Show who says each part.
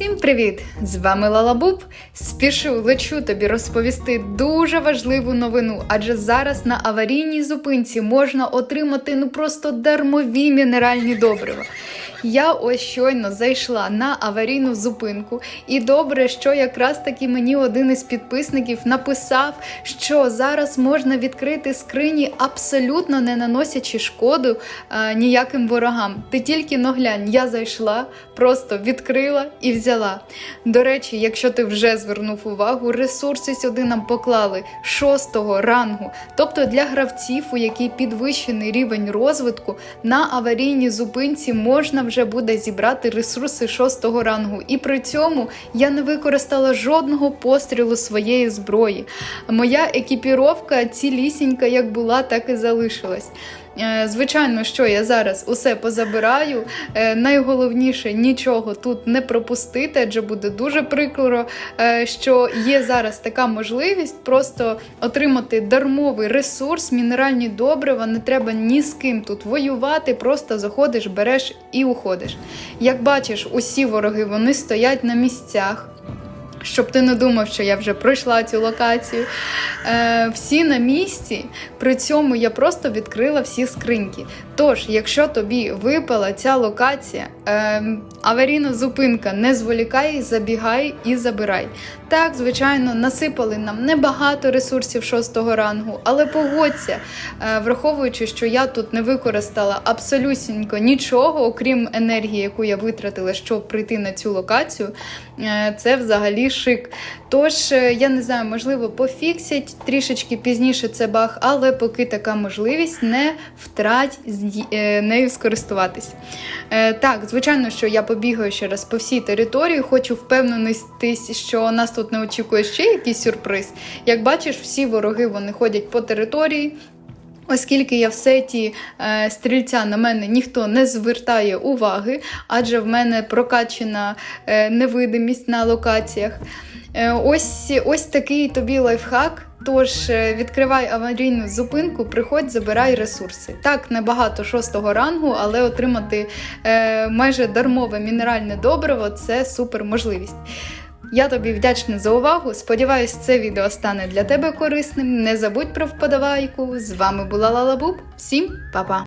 Speaker 1: Всім привіт! З вами Лалабуб. Спішу лечу тобі розповісти дуже важливу новину, адже зараз на аварійній зупинці можна отримати ну просто дармові мінеральні добрива. Я ось щойно зайшла на аварійну зупинку, і добре, що якраз таки мені один із підписників написав, що зараз можна відкрити скрині, абсолютно не наносячи шкоду е, ніяким ворогам. Ти тільки но глянь, я зайшла, просто відкрила і взяла. До речі, якщо ти вже звернув увагу, ресурси сюди нам поклали шостого рангу, тобто для гравців, у якій підвищений рівень розвитку, на аварійній зупинці можна вже буде зібрати ресурси шостого рангу. І при цьому я не використала жодного пострілу своєї зброї. Моя екіпіровка цілісінька як була, так і залишилась. Е, Звичайно, що я зараз усе позабираю. Е, Найголовніше нічого тут не пропустити, адже буде дуже прикро, е, що є зараз така можливість просто отримати дармовий ресурс, мінеральні добрива. Не треба ні з ким тут воювати, просто заходиш, береш і уходиш. Як бачиш, усі вороги вони стоять на місцях. Щоб ти не думав, що я вже пройшла цю локацію. Е, всі на місці. При цьому я просто відкрила всі скриньки. Тож, якщо тобі випала ця локація, аварійна зупинка, не зволікай, забігай і забирай. Так, звичайно, насипали нам небагато ресурсів шостого рангу, але погодься, е, враховуючи, що я тут не використала абсолютненько нічого, окрім енергії, яку я витратила, щоб прийти на цю локацію, е, це взагалі шик. Тож, е, я не знаю, можливо, пофіксять трішечки пізніше це баг, але поки така можливість, не втрать нею скористуватись. Так, звичайно, що я побігаю ще раз по всій території, хочу впевнитись, що нас тут не очікує ще якийсь сюрприз. Як бачиш, всі вороги вони ходять по території. Оскільки я в сеті е, стрільця на мене ніхто не звертає уваги, адже в мене прокачена е, невидимість на локаціях. Е, ось, ось такий тобі лайфхак. Тож е, відкривай аварійну зупинку, приходь, забирай ресурси. Так, небагато шостого рангу, але отримати е, майже дармове мінеральне добриво це супер можливість. Я тобі вдячна за увагу. Сподіваюсь, це відео стане для тебе корисним. Не забудь про вподобайку. З вами була Лалабуб. Всім па-па!